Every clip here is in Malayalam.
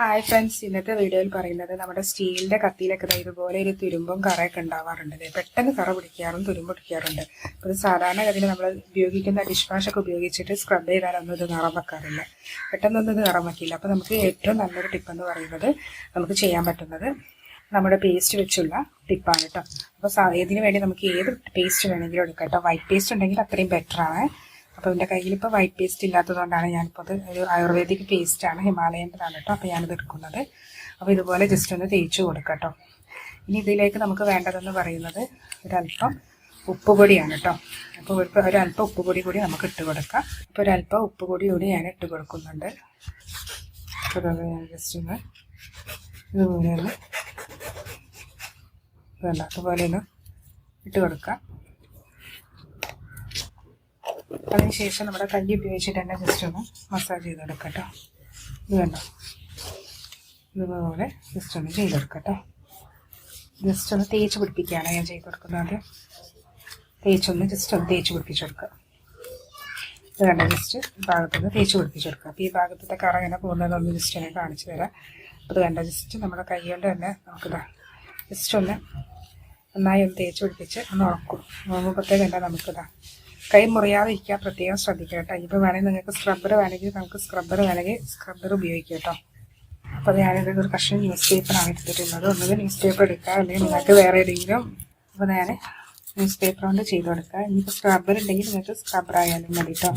ഹായ് ഫ്രണ്ട്സ് ഇന്നത്തെ വീഡിയോയിൽ പറയുന്നത് നമ്മുടെ സ്റ്റീലിന്റെ കത്തിയിലൊക്കെ ഇതുപോലെ ഒരു തുരുമ്പും കറയൊക്കെ ഉണ്ടാവാറുണ്ട്. പെട്ടെന്ന് കറ പിടിക്കാറും തുരുമ്പ് പിടിക്കാറുണ്ട്. അപ്പോൾ സാധാരണ ഗതിയിൽ നമ്മൾ ഉപയോഗിക്കുന്ന ഡിഷ് വാഷൊക്കെ ഉപയോഗിച്ചിട്ട് സ്ക്രബ് ചെയ്താലൊന്നും ഇത് നിറം വെക്കാറില്ല. പെട്ടെന്നൊന്നും ഇത് നിറം വയ്ക്കില്ല അപ്പോൾ നമുക്ക് ഏറ്റവും നല്ലൊരു ടിപ്പെന്ന് പറയുന്നത് നമുക്ക് ചെയ്യാൻ പറ്റുന്നത് നമ്മുടെ പേസ്റ്റ് വെച്ചുള്ള ടിപ്പാണ് കേട്ടോ അപ്പോൾ ഇതിന് വേണ്ടി നമുക്ക് ഏത് പേസ്റ്റ് വേണമെങ്കിലും എടുക്കാം കേട്ടോ വൈറ്റ് പേസ്റ്റ് ഉണ്ടെങ്കിൽ അത്രയും ബെറ്റർ ആണ്. അപ്പോൾ എന്റെ കയ്യിൽ ഇപ്പോൾ വൈറ്റ് പേസ്റ്റ് ഇല്ലാത്തതുകൊണ്ടാണ് ഞാനിപ്പോൾ അത് ഒരു ആയുർവേദിക് പേസ്റ്റാണ് ഹിമാലയന്റെതാണ് കേട്ടോ. അപ്പോൾ ഞാനിത് എടുക്കുന്നത്. അപ്പോൾ ഇതുപോലെ ജസ്റ്റ് ഒന്ന് തേച്ച് കൊടുക്കാം കേട്ടോ. ഇനി ഇതിലേക്ക് നമുക്ക് വേണ്ടതെന്ന് പറയുന്നത് ഒരല്പം ഉപ്പുപൊടിയാണ് കേട്ടോ. അപ്പോൾ ഒരു ഒരല്പം ഉപ്പുപൊടി കൂടി നമുക്ക് ഇട്ട് കൊടുക്കാം. അപ്പോൾ ഒരല്പം ഉപ്പുപൊടി കൂടി ഞാൻ ഇട്ട് കൊടുക്കുന്നുണ്ട്. അപ്പോൾ ഞാൻ ജസ്റ്റ് ഒന്ന് ഇതുപോലെ ഒന്ന് വേണ്ട അതുപോലെ ഒന്ന് ഇട്ട് കൊടുക്കാം. അതിനുശേഷം നമ്മുടെ കൈ ഉപയോഗിച്ചിട്ട് തന്നെ ജസ്റ്റ് ഒന്ന് മസാജ് ചെയ്തെടുക്കാം കേട്ടോ ഇത് കണ്ടോ? ഇതുപോലെ ജസ്റ്റ് ഒന്ന് ചെയ്തെടുക്കാം കേട്ടോ ജസ്റ്റ് ഒന്ന് തേച്ച് പിടിപ്പിക്കുകയാണ് ഞാൻ ചെയ്ത് കൊടുക്കുന്നത്. തേച്ചൊന്ന് ജസ്റ്റ് ഒന്ന് തേച്ച് പിടിപ്പിച്ച് കൊടുക്കുക ഇത് കണ്ട? ജസ്റ്റ് ഭാഗത്തുനിന്ന് തേച്ച് പിടിപ്പിച്ച് കൊടുക്കുക അപ്പോൾ ഈ ഭാഗത്തത്തെ കറ ഇങ്ങനെ പോകുന്നതൊന്ന് ജസ്റ്റ് ഞാൻ കാണിച്ചു തരാം. അപ്പോൾ ഇത് കണ്ടോ? ജസ്റ്റ് നമ്മുടെ കൈ കൊണ്ട് തന്നെ നമുക്കിതാ ജസ്റ്റ് ഒന്ന് നന്നായി ഒന്ന് തേച്ച് പിടിപ്പിച്ച് ഒന്ന് ഉറക്കും. നോക്കുമ്പോഴത്തേക്ക് തന്നെ നമുക്കിതാ കൈ മുറിയാതെ ഇരിക്കാൻ പ്രത്യേകം ശ്രദ്ധിക്കുക കേട്ടോ. ഇപ്പോൾ വേണമെങ്കിൽ നിങ്ങൾക്ക് സ്ക്രബ്ബർ വേണമെങ്കിൽ നമുക്ക് സ്ക്രബ്ബർ വേണമെങ്കിൽ സ്ക്രബ്ബർ ഉപയോഗിക്കുക കേട്ടോ. അപ്പോൾ ഞാനിത് ഒരു കഷ്ണം ന്യൂസ് പേപ്പറാണ് എടുത്തിട്ടുള്ളത്. ഒന്നുകിൽ ന്യൂസ് പേപ്പർ എടുക്കുക അല്ലെങ്കിൽ നിങ്ങൾക്ക് വേറെ ഏതെങ്കിലും അപ്പോൾ ഞാൻ ന്യൂസ് പേപ്പർ കൊണ്ട് ചെയ്ത് കൊടുക്കുക. ഇനിയിപ്പോൾ സ്ക്രബ്ബർ ഉണ്ടെങ്കിൽ നിങ്ങൾക്ക് സ്ക്രബ്ബർ ആയാലും മതി കേട്ടോ.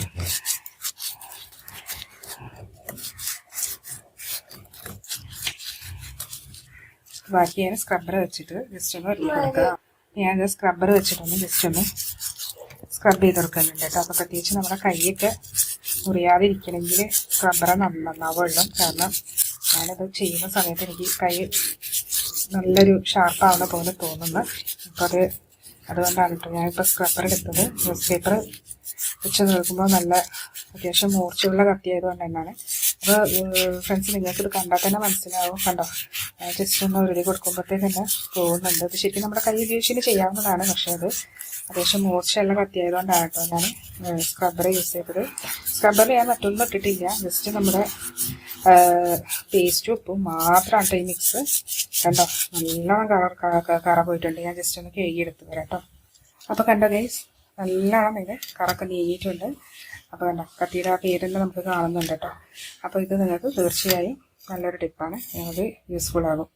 ബാക്കി ഞാൻ സ്ക്രബ്ബർ വെച്ചിട്ട് ജസ്റ്റ് ഒന്ന് ഞാൻ സ്ക്രബ്ബർ വെച്ചിട്ടുണ്ട് ജസ്റ്റ് ഒന്ന് സ്ക്രബ് ചെയ്ത് കൊടുക്കുന്നുണ്ട് കേട്ടോ. അപ്പോൾ പ്രത്യേകിച്ച് നമ്മുടെ കൈയൊക്കെ മുറിയാതിരിക്കണമെങ്കിൽ സ്ക്രബ്ബർ നന്നാവുള്ളൂ. കാരണം ഞാനത് ചെയ്യുന്ന സമയത്ത് എനിക്ക് കൈ നല്ലൊരു ഷാർപ്പാവുന്ന പോലെ തോന്നുന്നു. അപ്പോൾ അത് അതുകൊണ്ടാണ് കേട്ടോ ഞാനിപ്പോൾ സ്ക്രബ്ബർ എടുത്തത്. ന്യൂസ് പേപ്പർ വെച്ച് നോക്കുമ്പോൾ നല്ല അത്യാവശ്യം മൂർച്ചയുള്ള കത്തിയായതുകൊണ്ട് തന്നെയാണ്. ഫ്രണ്ട്സ് നിങ്ങൾക്കിത് കണ്ടാൽ തന്നെ മനസ്സിലാവും കണ്ടോ? ജസ്റ്റ് ഒന്ന് ഉരുളി കൊടുക്കുമ്പോഴത്തേക്ക് തന്നെ പോകുന്നുണ്ട്. ഇത് ശരിക്കും നമ്മുടെ കൈ ഉപയോഗിച്ചിട്ട് ചെയ്യാവുന്നതാണ് പക്ഷേ അത്. അത്യാവശ്യം മൂർച്ചയുള്ള കത്തിയായതുകൊണ്ടാണ് കേട്ടോ ഞാൻ സ്ക്രബ്ബർ യൂസ് ചെയ്തത്. സ്ക്രബ്ബർ ഞാൻ മറ്റൊന്നും ഇട്ടിട്ടില്ല. ജസ്റ്റ് നമ്മുടെ പേസ്റ്റും ഉപ്പും മാത്രമാണ് കേട്ടോ ഈ മിക്സ് കണ്ടോ? നല്ലോണം കറ കറ പോയിട്ടുണ്ട്. ഞാൻ ജസ്റ്റ് ഒന്ന് കഴുകി എടുത്തു തരാം കേട്ടോ. അപ്പോൾ കണ്ടോ ഗൈസ് നല്ലോണം ഇത് കറക്കം നീങ്ങിയിട്ടുണ്ട്. അപ്പോൾ കണ്ടോ കത്തിയുടെ ആ പേരെല്ലാം നമുക്ക് കാണുന്നുണ്ട് കേട്ടോ. അപ്പോൾ ഇത് നിങ്ങൾക്ക് തീർച്ചയായും നല്ലൊരു ടിപ്പാണ്. ഞങ്ങൾക്ക് യൂസ്ഫുൾ ആകും.